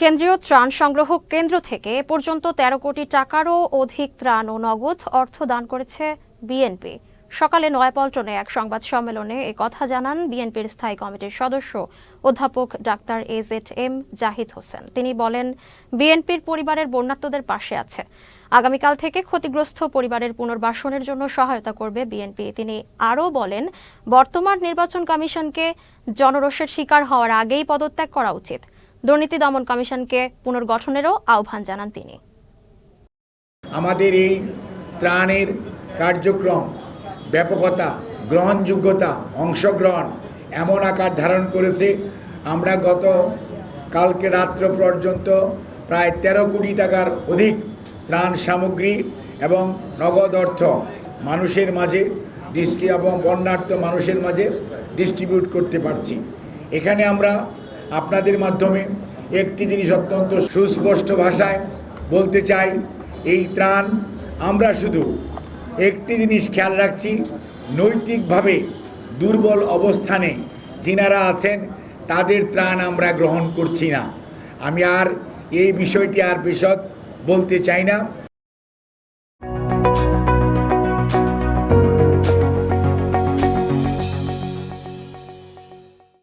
কেন্দ্রীয় ত্রাণ সংগ্রহ কেন্দ্র থেকে এ পর্যন্ত তেরো কোটি টাকারও অধিক ত্রাণ ও নগদ অর্থ দান করেছে বিএনপি। সকালে নয়াপল্টনে এক সংবাদ সম্মেলনে এ কথা জানান বিএনপির স্থায়ী কমিটির সদস্য অধ্যাপক doctor A Z M Zahid Hossain. তিনি বলেন, বিএনপির পরিবারের বন্যার্তদের পাশে আছে। আগামীকাল থেকে ক্ষতিগ্রস্ত পরিবারের পুনর্বাসনের জন্য সহায়তা করবে বিএনপি। তিনি আরও বলেন, বর্তমান নির্বাচন কমিশনকে জনরোষের শিকার হওয়ার আগেই পদত্যাগ করা উচিত। দুর্নীতি দমন কমিশনকে পুনর্গঠনেরও আহ্বান জানান তিনি। আমাদের এই ত্রাণের কার্যক্রম, ব্যাপকতা, গ্রহণযোগ্যতা, অংশগ্রহণ এমন আকার ধারণ করেছে। আমরা গত কালকে রাত্র পর্যন্ত প্রায় তেরো কোটি টাকার অধিক ত্রাণ সামগ্রী এবং নগদ অর্থ মানুষের মাঝে, দৃষ্টি এবং বন্যার্থ মানুষের মাঝে ডিস্ট্রিবিউট করতে পারছি। এখানে আমরা আপনাদের মাধ্যমে একটি জিনিস অত্যন্ত সুস্পষ্ট ভাষায় বলতে চাই, এই ত্রাণ। আমরা শুধু একটি জিনিস খেয়াল রাখছি, নৈতিকভাবে দুর্বল অবস্থানে যিনারা আছেন, তাদের ত্রাণ আমরা গ্রহণ করছি না। আমি আর এই বিষয়টি আর বিশদ বলতে চাই না।